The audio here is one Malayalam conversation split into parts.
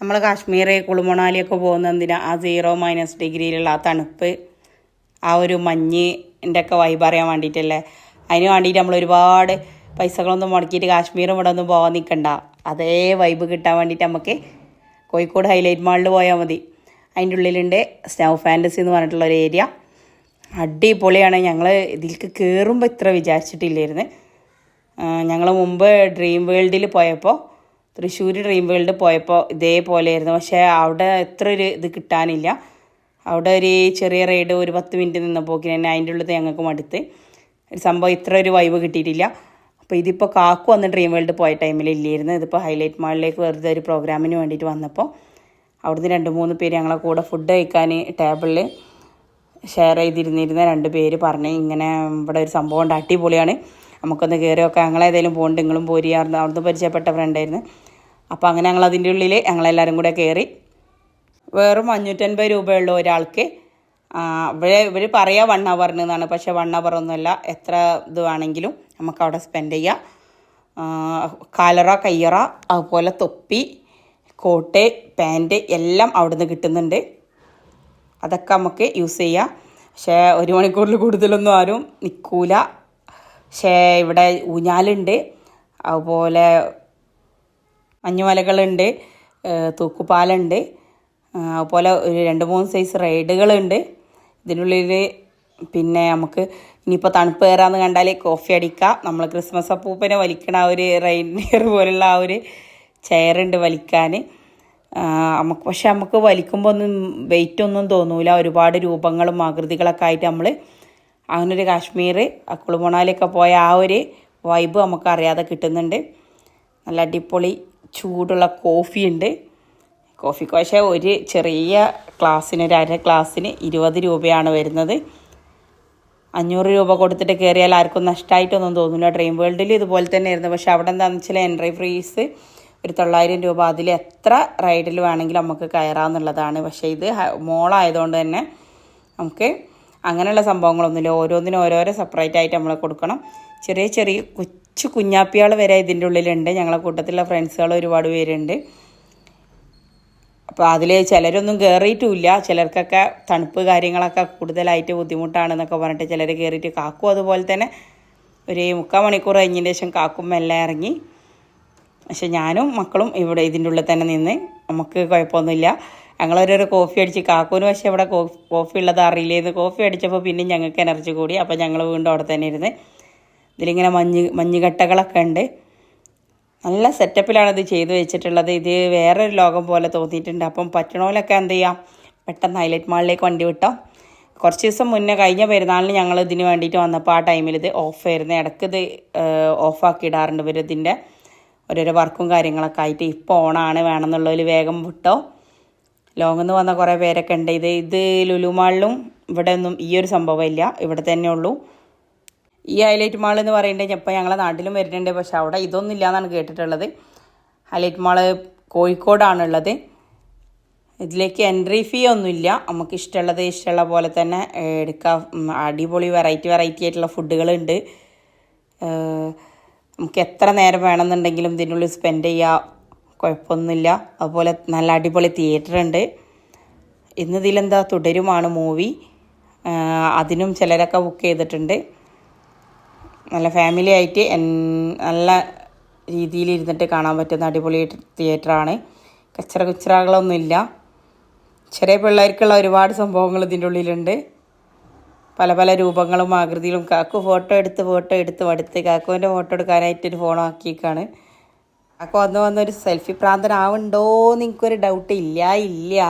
നമ്മൾ കാശ്മീർ കുളുമണാലിയൊക്കെ പോകുന്ന എന്തിനാണ് ആ സീറോ മൈനസ് ഡിഗ്രിയിലുള്ള ആ തണുപ്പ് ആ ഒരു മഞ്ഞിന്റെ ഒക്കെ വൈബ് അറിയാൻ വേണ്ടിയിട്ടല്ലേ അതിന് വേണ്ടിയിട്ട് നമ്മൾ ഒരുപാട് പൈസകളൊന്നും മുടക്കിയിട്ട് കാശ്മീരും ഇവിടെ ഒന്നും പോകാൻ നിൽക്കണ്ട അതേ വൈബ് കിട്ടാൻ വേണ്ടിയിട്ട് നമുക്ക് കോഴിക്കോട് ഹൈലൈറ്റ് മാളിൽ പോയാൽ മതി. അതിന്റെ ഉള്ളിലുണ്ട് സ്നൗ ഫാന്റസി എന്ന് പറഞ്ഞിട്ടുള്ള ഒരു ഏരിയ അടിപൊളിയാണ്. ഞങ്ങൾ ഇതിലേക്ക് കയറുമ്പോൾ ഇത്ര വിചാരിച്ചിട്ടില്ലായിരുന്നു. ഞങ്ങൾ മുമ്പ് ഡ്രീം വേൾഡിൽ പോയപ്പോൾ തൃശ്ശൂർ ഡ്രീം വേൾഡ് പോയപ്പോൾ ഇതേപോലെയായിരുന്നു. പക്ഷേ അവിടെ എത്ര ഒരു ഇത് കിട്ടാനില്ല. അവിടെ ഒരു ചെറിയ റൈഡ് ഒരു പത്ത് മിനിറ്റ് നിന്നപ്പോക്കിന് തന്നെ അതിന്റെ ഉള്ളത് ഞങ്ങൾക്ക് മടുത്ത്. ഒരു സംഭവം ഇത്ര ഒരു വൈബ് കിട്ടിയിട്ടില്ല. അപ്പോൾ ഇതിപ്പോൾ കാക്കു വന്ന് ഡ്രീം വേൾഡ് പോയ ടൈമിൽ ഇല്ലായിരുന്നു. ഇതിപ്പോൾ ഹൈലൈറ്റ് മാളിലേക്ക് വെറുതെ ഒരു പ്രോഗ്രാമിന് വേണ്ടിയിട്ട് വന്നപ്പോൾ അവിടുന്ന് രണ്ട് മൂന്ന് പേര് ഞങ്ങളെ കൂടെ ഫുഡ് കഴിക്കാൻ ടേബിളിൽ ഷെയർ ചെയ്തിരുന്നിരുന്ന രണ്ട് പേര് പറഞ്ഞ് ഇങ്ങനെ ഇവിടെ ഒരു സംഭവം ഉണ്ട്. അടിപൊളിയാണ്. നമുക്കൊന്ന് കയറി നോക്കാം ഞങ്ങളേതായാലും നിങ്ങളും പോരിയായിരുന്നു അവിടുന്ന് പരിചയപ്പെട്ട ഫ്രണ്ടായിരുന്നു അപ്പോൾ അങ്ങനെ ഞങ്ങൾ അതിന്റെ ഉള്ളിൽ ഞങ്ങളെല്ലാവരും കൂടെ കയറി വെറും അഞ്ഞൂറ്റൻപത് രൂപയുള്ള ഒരാൾക്ക്. ഇവർ ഇവർ പറയുക വൺ അവറിന് എന്നാണ് പക്ഷേ വൺ അവർ ഒന്നുമല്ല. എത്ര ഇത് വേണമെങ്കിലും നമുക്ക് അവിടെ സ്പെൻഡ് ചെയ്യാം. കാലറ കയ്യറ അതുപോലെ തൊപ്പി കോട്ട് പാന്റ് എല്ലാം അവിടെ നിന്ന് കിട്ടുന്നുണ്ട്. അതൊക്കെ നമുക്ക് യൂസ് ചെയ്യാം. പക്ഷേ ഒരു മണിക്കൂറിൽ കൂടുതലൊന്നും ആരും നിൽക്കൂല. പക്ഷേ ഇവിടെ ഊഞ്ഞാലുണ്ട്. അതുപോലെ മഞ്ഞുമലകളുണ്ട് തൂക്കുപാലുണ്ട് അതുപോലെ ഒരു രണ്ട് മൂന്ന് സൈസ് റൈഡുകളുണ്ട്. ഇതിനുള്ളിൽ പിന്നെ നമുക്ക് ഇനിയിപ്പോൾ തണുപ്പ് കയറാന്ന് കണ്ടാൽ കോഫി അടിക്കാം. നമ്മൾ ക്രിസ്മസ് അപ്പൂപ്പനെ വലിക്കണ ആ ഒരു റെയിൻഡിയർ പോലുള്ള ആ ഒരു ചെയറുണ്ട് വലിക്കാൻ നമുക്ക് പക്ഷെ നമുക്ക് വലിക്കുമ്പോൾ ഒന്നും വെയിറ്റ് ഒന്നും തോന്നൂല. ഒരുപാട് രൂപങ്ങളും ആകൃതികളൊക്കെ ആയിട്ട് നമ്മൾ അങ്ങനെ ഒരു കാശ്മീർ കുളുമണാലിയൊക്കെ പോയ ആ ഒരു വൈബ് നമുക്ക് അറിയാതെ കിട്ടുന്നുണ്ട്. നല്ല അടിപൊളി ചൂടുള്ള കോഫി ഉണ്ട് കോഫി കോശ ഒരു ചെറിയ ക്ലാസ്സിന് ഒരു അര ക്ലാസ്സിന് ഇരുപത് രൂപയാണ് വരുന്നത്. അഞ്ഞൂറ് രൂപ കൊടുത്തിട്ട് കയറിയാൽ ആർക്കും നഷ്ടമായിട്ടൊന്നും തോന്നില്ല ഡ്രീം വേൾഡിൽ ഇതുപോലെ തന്നെ ആയിരുന്നു പക്ഷെ അവിടെ എന്താണെന്ന് വെച്ചാൽ എൻട്രി ഫ്രീസ് ഒരു തൊള്ളായിരം രൂപ അതിൽ എത്ര റൈഡിൽ വേണമെങ്കിലും നമുക്ക് കയറാമെന്നുള്ളതാണ്. പക്ഷേ ഇത് മോളായതുകൊണ്ട് തന്നെ നമുക്ക് അങ്ങനെയുള്ള സംഭവങ്ങളൊന്നുമില്ല. ഓരോന്നിനും ഓരോരോ സെപ്പറേറ്റ് ആയിട്ട് നമ്മൾ കൊടുക്കണം. ചെറിയ ചെറിയ കൊച്ചു കുഞ്ഞാപ്പികൾ വരെ ഇതിന്റെ ഉള്ളിലുണ്ട്. ഞങ്ങളെ കൂട്ടത്തിലുള്ള ഫ്രണ്ട്സുകൾ ഒരുപാട് പേരുണ്ട്. അപ്പോൾ അതിൽ ചിലരൊന്നും കയറിയിട്ടുമില്ല ചിലർക്കൊക്കെ തണുപ്പ് കാര്യങ്ങളൊക്കെ കൂടുതലായിട്ട് ബുദ്ധിമുട്ടാണെന്നൊക്കെ പറഞ്ഞിട്ട് ചിലർ കയറിയിട്ട് കാക്കും അതുപോലെ തന്നെ ഒരു മുക്കാൽ മണിക്കൂർ കഴിഞ്ഞതിന് ശേഷം കാക്കും മെല്ലെ ഇറങ്ങി. പക്ഷെ ഞാനും മക്കളും ഇവിടെ ഇതിന്റെ ഉള്ളിൽ തന്നെ നിന്ന് നമുക്ക് കുഴപ്പമൊന്നുമില്ല. ഞങ്ങളൊരു കോഫി അടിച്ച് കാക്കൂന് പക്ഷേ ഇവിടെ കോഫി ഉള്ളത് അറിയില്ലായിരുന്നു കോഫി അടിച്ചപ്പോൾ പിന്നെ ഞങ്ങൾക്ക് എനർജി കൂടി. അപ്പോൾ ഞങ്ങൾ വീണ്ടും അവിടെ തന്നെ ഇരുന്ന് ഇതിലിങ്ങനെ മഞ്ഞ് മഞ്ഞുകട്ടകളൊക്കെ ഉണ്ട്. നല്ല സെറ്റപ്പിലാണ് ഇത് ചെയ്തു വെച്ചിട്ടുള്ളത്. ഇത് വേറൊരു ലോകം പോലെ തോന്നിയിട്ടുണ്ട്. അപ്പം പറ്റണോലൊക്കെ എന്ത് ചെയ്യാം? പെട്ടെന്ന് ഹൈലൈറ്റ് മാളിലേക്ക് വണ്ടി വിട്ടോ. കുറച്ച് ദിവസം മുന്നേ കഴിഞ്ഞ പെരുന്നാളിന് ഞങ്ങൾ ഇതിന് വേണ്ടിയിട്ട് വന്നപ്പോൾ ആ ടൈമിൽ ഇത് ഓഫ് ആയിരുന്നു. ഇടയ്ക്ക് ഇത് ഓഫാക്കി ഇടാറുണ്ട് ഇവർ ഇതിന്റെ ഓരോരോ വർക്കും കാര്യങ്ങളൊക്കെ ആയിട്ട്. ഇപ്പോൾ ഓണാണ് വേണമെന്നുള്ളവർ വേഗം വിട്ടോ. ലോങ്ങിൽ നിന്ന് വന്ന കുറേ പേരൊക്കെ ഉണ്ട്. ഇത് ഇത് ലുലുമാളിലും ഇവിടെ ഒന്നും ഈ ഒരു സംഭവം ഇല്ല. ഇവിടെ തന്നെ ഉള്ളൂ. ഈ ഹൈലൈറ്റ് മാൾ എന്ന് പറയുന്നത് ഇപ്പോൾ ഞങ്ങളെ നാട്ടിലും വരുന്നുണ്ട്. പക്ഷെ അവിടെ ഇതൊന്നും ഇല്ല എന്നാണ് കേട്ടിട്ടുള്ളത്. ഹൈലൈറ്റ് മാൾ കോഴിക്കോടാണുള്ളത്. ഇതിലേക്ക് എൻട്രി ഫീ ഒന്നുമില്ല. നമുക്ക് ഇഷ്ടമുള്ളത് ഇഷ്ടമുള്ള പോലെ തന്നെ എടുക്കാം. അടിപൊളി വെറൈറ്റി വെറൈറ്റി ആയിട്ടുള്ള ഫുഡുകളുണ്ട് നമുക്ക് എത്ര നേരം വേണമെന്നുണ്ടെങ്കിലും ഇതിനുള്ളിൽ സ്പെൻഡ് ചെയ്യാം. കുഴപ്പമൊന്നുമില്ല. അതുപോലെ നല്ല അടിപൊളി തിയേറ്റർ ഉണ്ട്. ഇന്ന് ഇതിലെന്താ തുടരുമാണ് മൂവി അതിനും ചിലരൊക്കെ ബുക്ക് ചെയ്തിട്ടുണ്ട്. നല്ല ഫാമിലി ആയിട്ട് നല്ല രീതിയിൽ ഇരുന്നിട്ട് കാണാൻ പറ്റുന്ന അടിപൊളി തിയേറ്ററാണ് കച്ചറ കുച്ചറകളൊന്നുമില്ല. ചെറിയ പിള്ളേർക്കുള്ള ഒരുപാട് സംഭവങ്ങൾ ഇതിന്റെ ഉള്ളിലുണ്ട്. പല പല രൂപങ്ങളും ആകൃതിയിലും കാക്കു ഫോട്ടോ എടുത്ത് ഫോട്ടോ എടുത്ത് മടുത്ത് കാക്കുവിന്റെ ഫോട്ടോ എടുക്കാനായിട്ടൊരു ഫോൺ ആക്കിയേക്കാണ്. കാക്കു വന്ന് വന്നൊരു സെൽഫി പ്രാന്തനാവുണ്ടോ എന്ന് എനിക്കൊരു ഡൗട്ട് ഇല്ല ഇല്ല.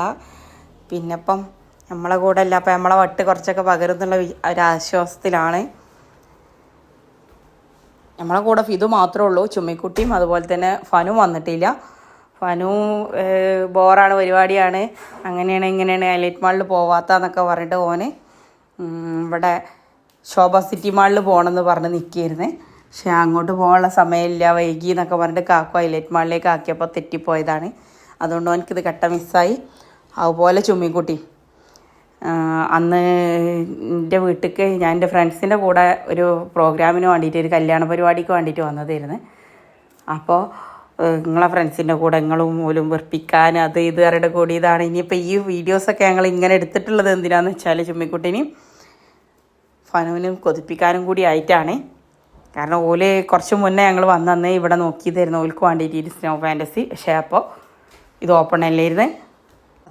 പിന്നെപ്പം നമ്മളെ കൂടെ അല്ല അപ്പം നമ്മളെ വട്ട് കുറച്ചൊക്കെ പകരുന്നുള്ള ഒരു ആശ്വാസത്തിലാണ് നമ്മളെ കൂടെ ഫിതു മാത്രമേ ഉള്ളൂ ചുമ്മിക്കുട്ടിയും അതുപോലെ തന്നെ ഫനു വന്നിട്ടില്ല. ഫനു ബോറാണ് പരിപാടിയാണ്. അങ്ങനെയാണ് ഇങ്ങനെയാണ് ഹൈലൈറ്റ് മാളിൽ പോവാത്തന്നൊക്കെ പറഞ്ഞിട്ട് ഓന് ഇവിടെ ശോഭ സിറ്റി മാളിൽ പോകണമെന്ന് പറഞ്ഞ് നിൽക്കിയിരുന്നു പക്ഷെ അങ്ങോട്ട് പോകാനുള്ള സമയമില്ല വൈകി എന്നൊക്കെ പറഞ്ഞിട്ട് കാക്കു ഹൈലൈറ്റ് മാളിലേക്ക് ആക്കിയപ്പോൾ തെറ്റിപ്പോയതാണ്. അതുകൊണ്ട് ഓനിക്കിത് കട്ട മിസ്സായി. അതുപോലെ ചുമ്മിക്കുട്ടി. അന്ന് എന്റെ വീട്ടിലേക്ക് ഞാൻ എന്റെ ഫ്രണ്ട്സിന്റെ കൂടെ ഒരു പ്രോഗ്രാമിന് വേണ്ടിയിട്ട് ഒരു കല്യാണ പരിപാടിക്ക് വേണ്ടിയിട്ട് വന്നതായിരുന്നു. അപ്പോൾ നിങ്ങളെ ഫ്രണ്ട്സിന്റെ കൂടെ നിങ്ങളും മൂലം വെറുപ്പിക്കാൻ അത് ഇത് അവരുടെ കൂടി ഇതാണ്. ഇനിയിപ്പോൾ ഈ വീഡിയോസൊക്കെ ഞങ്ങൾ ഇങ്ങനെ എടുത്തിട്ടുള്ളത് എന്തിനാന്ന് വെച്ചാൽ ചുമ്മിക്കുട്ടിനെയും ഫനുവിനും കൊതിപ്പിക്കാനും കൂടി ആയിട്ടാണ്. കാരണം ഓൽ കുറച്ച് മുന്നേ ഞങ്ങൾ വന്നന്ന് ഇവിടെ നോക്കിയതായിരുന്നു. ഓൽക്ക് വേണ്ടിയിട്ട് സ്നോ ഫാന്റസി പക്ഷേ അപ്പോൾ ഇത് ഓപ്പൺ അല്ലായിരുന്നു.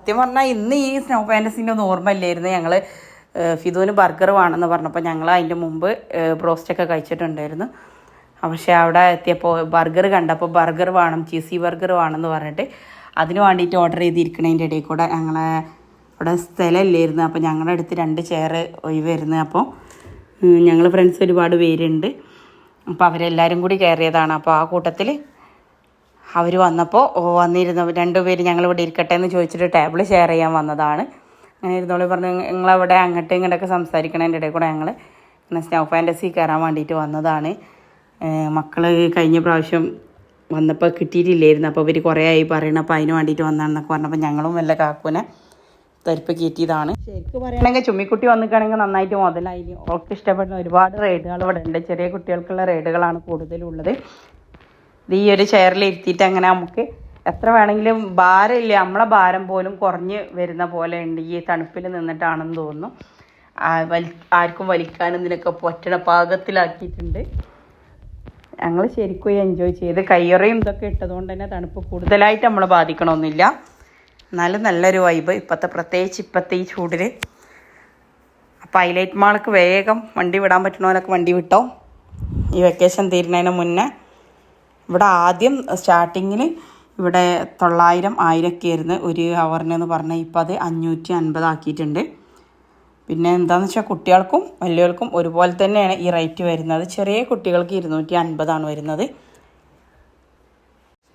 സത്യം പറഞ്ഞാൽ ഇന്ന് ഈ സ്നോ ഫാന്റസിന്റെ ഒന്നും ഓർമ്മയില്ലായിരുന്നു. ഞങ്ങൾ ഫിദുവിന് ബർഗർ വേണമെന്ന് പറഞ്ഞപ്പോൾ ഞങ്ങൾ അതിന്റെ മുമ്പ് ബ്രോസ്റ്റൊക്കെ കഴിച്ചിട്ടുണ്ടായിരുന്നു. പക്ഷേ അവിടെ എത്തിയപ്പോൾ ബർഗർ കണ്ടപ്പോൾ ബർഗർ വേണം ചീസി ബർഗർ വേണമെന്ന് പറഞ്ഞിട്ട് അതിന് വേണ്ടിയിട്ട് ഓർഡർ ചെയ്തിരിക്കണതിന്റെ ഇടയിൽ കൂടെ ഞങ്ങളെ അവിടെ സ്ഥലമില്ലായിരുന്നു. അപ്പോൾ ഞങ്ങളുടെ അടുത്ത് രണ്ട് ചെയർ ഒഴിവായിരുന്നു. അപ്പോൾ ഞങ്ങൾ ഫ്രണ്ട്സ് ഒരുപാട് പേരുണ്ട്. അപ്പോൾ അവരെല്ലാവരും കൂടി കയറിയതാണ്. അപ്പോൾ ആ കൂട്ടത്തിൽ അവർ വന്നപ്പോൾ വന്നിരുന്നു. രണ്ടുപേര് ഞങ്ങൾ ഇവിടെ ഇരിക്കട്ടെ എന്ന് ചോദിച്ചിട്ട് ടേബിൾ ഷെയർ ചെയ്യാൻ വന്നതാണ്. അങ്ങനെ ഇരുന്നോളി പറഞ്ഞു നിങ്ങളവിടെ അങ്ങോട്ടും ഇങ്ങോട്ടൊക്കെ സംസാരിക്കണതിന്റെ ഇടയിൽ കൂടെ ഞങ്ങൾ പിന്നെ സ്നോ ഫാന്റസി കയറാൻ വേണ്ടിയിട്ട് വന്നതാണ്. മക്കൾ കഴിഞ്ഞ പ്രാവശ്യം വന്നപ്പോൾ കിട്ടിയിട്ടില്ലായിരുന്നു. അപ്പോൾ ഇവർ കുറേ ആയി പറയണം അപ്പോൾ അതിന് വേണ്ടിയിട്ട് വന്നാണെന്നൊക്കെ പറഞ്ഞപ്പോൾ ഞങ്ങളും വല്ല കാക്കുനെ തരിപ്പ് കയറ്റിയതാണ് ശരിക്കും പറയുകയാണെങ്കിൽ ചുമ്മിക്കുട്ടി വന്നിക്കുകയാണെങ്കിൽ നന്നായിട്ട് മുതലായി. അവൾക്ക് ഇഷ്ടപ്പെടുന്ന ഒരുപാട് റൈഡുകൾ ഇവിടെ ഉണ്ട് ചെറിയ കുട്ടികൾക്കുള്ള റൈഡുകളാണ് കൂടുതലുള്ളത്. ഈ ഒരു ചെയറിൽ ഇരുത്തിയിട്ട് അങ്ങനെ നമുക്ക് എത്ര വേണമെങ്കിലും ഭാരമില്ല. നമ്മളെ ഭാരം പോലും കുറഞ്ഞ് വരുന്ന പോലെ ഉണ്ട്. ഈ തണുപ്പിൽ നിന്നിട്ടാണെന്ന് തോന്നുന്നു. വലി ആർക്കും വലിക്കാനും ഇതിനൊക്കെ പറ്റണ പാകത്തിലാക്കിയിട്ടുണ്ട്. ഞങ്ങൾ ശരിക്കും എൻജോയ് ചെയ്ത് കയ്യറയും ഇതൊക്കെ ഇട്ടതുകൊണ്ട് തന്നെ തണുപ്പ് കൂടുതലായിട്ട് നമ്മളെ ബാധിക്കണമെന്നില്ല എന്നാലും നല്ലൊരു വൈബ് ഇപ്പോഴത്തെ പ്രത്യേകിച്ച് ഇപ്പോഴത്തെ ഈ ചൂടിൽ അപ്പോൾ ഹൈലൈറ്റ് മാൾക്ക് വേഗം വണ്ടി വിടാൻ പറ്റണവരൊക്കെ വണ്ടി വിട്ടോ. ഈ വെക്കേഷൻ തീരുന്നതിന് മുന്നേ. ഇവിടെ ആദ്യം സ്റ്റാർട്ടിങ്ങിൽ ഇവിടെ തൊള്ളായിരം ആയിരമൊക്കെ ആയിരുന്നു ഒരു അവറിനെന്ന് പറഞ്ഞാൽ ഇപ്പോൾ അത് അഞ്ഞൂറ്റി അൻപതാക്കിയിട്ടുണ്ട് പിന്നെ എന്താണെന്ന് വെച്ചാൽ കുട്ടികൾക്കും വലിയവർക്കും ഒരുപോലെ തന്നെയാണ് ഈ റേറ്റ് വരുന്നത്. ചെറിയ കുട്ടികൾക്ക് ഇരുന്നൂറ്റി അൻപതാണ് വരുന്നത്.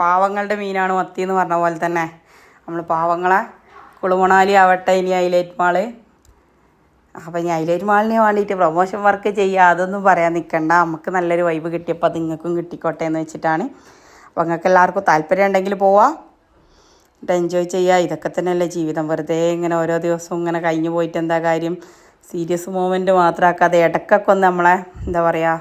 പാവങ്ങളുടെ മീനാണ് മത്തി എന്ന് പറഞ്ഞ പോലെ തന്നെ. നമ്മൾ പാവങ്ങളെ കുളുമണാലി ആവട്ടെ ഇനി ഹൈലൈറ്റ് മാൾ. അപ്പം ഞാൻ അതിലൊരു മാളിന് വേണ്ടിയിട്ട് പ്രൊമോഷൻ വർക്ക് ചെയ്യുക അതൊന്നും പറയാൻ നിൽക്കണ്ട നമുക്ക് നല്ലൊരു വൈബ് കിട്ടിയപ്പോൾ അത് നിങ്ങൾക്കും കിട്ടിക്കോട്ടെ എന്ന് വെച്ചിട്ടാണ്. അപ്പോൾ നിങ്ങൾക്ക് എല്ലാവർക്കും താല്പര്യം ഉണ്ടെങ്കിൽ പോവാം. എൻജോയ് ചെയ്യുക ഇതൊക്കെ തന്നെയല്ലേ ജീവിതം. വെറുതെ ഇങ്ങനെ ഓരോ ദിവസവും ഇങ്ങനെ കഴിഞ്ഞു പോയിട്ട് എന്താ കാര്യം? സീരിയസ് മൂമെന്റ് മാത്രമാക്കാതെ ഇടയ്ക്കൊക്കെ ഒന്ന് നമ്മളെ എന്താ പറയുക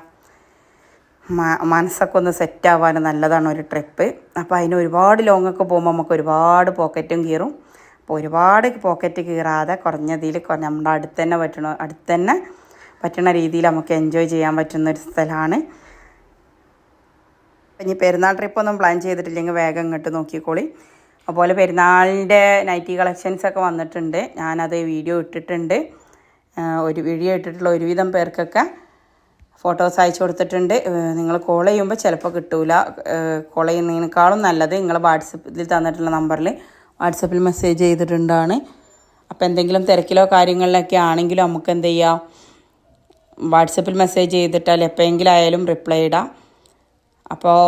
മനസ്സൊക്കെ ഒന്ന് സെറ്റ് ആവാൻ നല്ലതാണ് ഒരു ട്രിപ്പ് അപ്പോൾ അതിന് ഒരുപാട് ലോങ്ങൊക്കെ പോകുമ്പോൾ നമുക്ക് ഒരുപാട് പോക്കറ്റും കീറും. അപ്പോൾ ഒരുപാട് പോക്കറ്റ് കീറാതെ കുറഞ്ഞതിൽ നമ്മുടെ അടുത്ത് തന്നെ പറ്റണ അടുത്ത് തന്നെ പറ്റുന്ന രീതിയിൽ നമുക്ക് എൻജോയ് ചെയ്യാൻ പറ്റുന്ന ഒരു സ്ഥലമാണ്. ഇനി പെരുന്നാൾ ട്രിപ്പൊന്നും പ്ലാൻ ചെയ്തിട്ടില്ലെങ്കിൽ വേഗം ഇങ്ങോട്ട് നോക്കിക്കോളി. അതുപോലെ പെരുന്നാളിന്റെ നൈറ്റി കളക്ഷൻസ് ഒക്കെ വന്നിട്ടുണ്ട്. ഞാനത് വീഡിയോ ഇട്ടിട്ടുണ്ട്. ഒരു വീഡിയോ ഇട്ടിട്ടുള്ള ഒരുവിധം പേർക്കൊക്കെ ഫോട്ടോസ് അയച്ചു കൊടുത്തിട്ടുണ്ട്. നിങ്ങൾ കോൾ ചെയ്യുമ്പോൾ ചിലപ്പോൾ കിട്ടൂല. കോൾ ചെയ്യുന്നതിനേക്കാളും നല്ലത് നിങ്ങൾ വാട്സപ്പിൽ തന്നിട്ടുള്ള നമ്പറിൽ വാട്സപ്പിൽ മെസ്സേജ് ചെയ്തിട്ടുണ്ടാണ്. അപ്പോൾ എന്തെങ്കിലും തിരക്കിലോ കാര്യങ്ങളിലൊക്കെ ആണെങ്കിലും നമുക്ക് എന്ത് ചെയ്യാം? വാട്സപ്പിൽ മെസ്സേജ് ചെയ്തിട്ടാൽ എപ്പോഴെങ്കിലും ആയാലും റിപ്ലൈ ഇടാം. അപ്പോൾ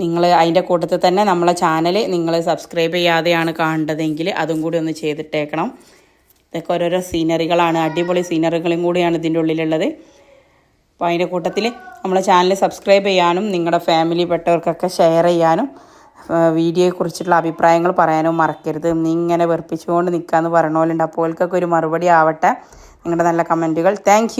നിങ്ങൾ അതിന്റെ കൂട്ടത്തിൽ തന്നെ നമ്മളെ ചാനൽ നിങ്ങൾ സബ്സ്ക്രൈബ് ചെയ്യാതെയാണ് കാണേണ്ടതെങ്കിൽ അതും കൂടി ഒന്ന് ചെയ്തിട്ടേക്കണം. ഇതൊക്കെ ഓരോരോ സീനറികളാണ്. അടിപൊളി സീനറികളും കൂടിയാണ് ഇതിന്റെ ഉള്ളിലുള്ളത്. അപ്പോൾ അതിന്റെ കൂട്ടത്തിൽ നമ്മളെ ചാനൽ സബ്സ്ക്രൈബ് ചെയ്യാനും നിങ്ങളുടെ ഫാമിലി പെട്ടവർക്കൊക്കെ ഷെയർ ചെയ്യാനും വീഡിയോയെക്കുറിച്ചുള്ള അഭിപ്രായങ്ങൾ പറയാനും മറക്കരുത്. നീ ഇങ്ങനെ വെറുപ്പിച്ചുകൊണ്ട് നിൽക്കാമെന്ന് പറഞ്ഞ പോലെ ഉണ്ട്. അപ്പോൾ ഒരു മറുപടി ആവട്ടെ. നിങ്ങളുടെ നല്ല കമന്റുകൾ. താങ്ക്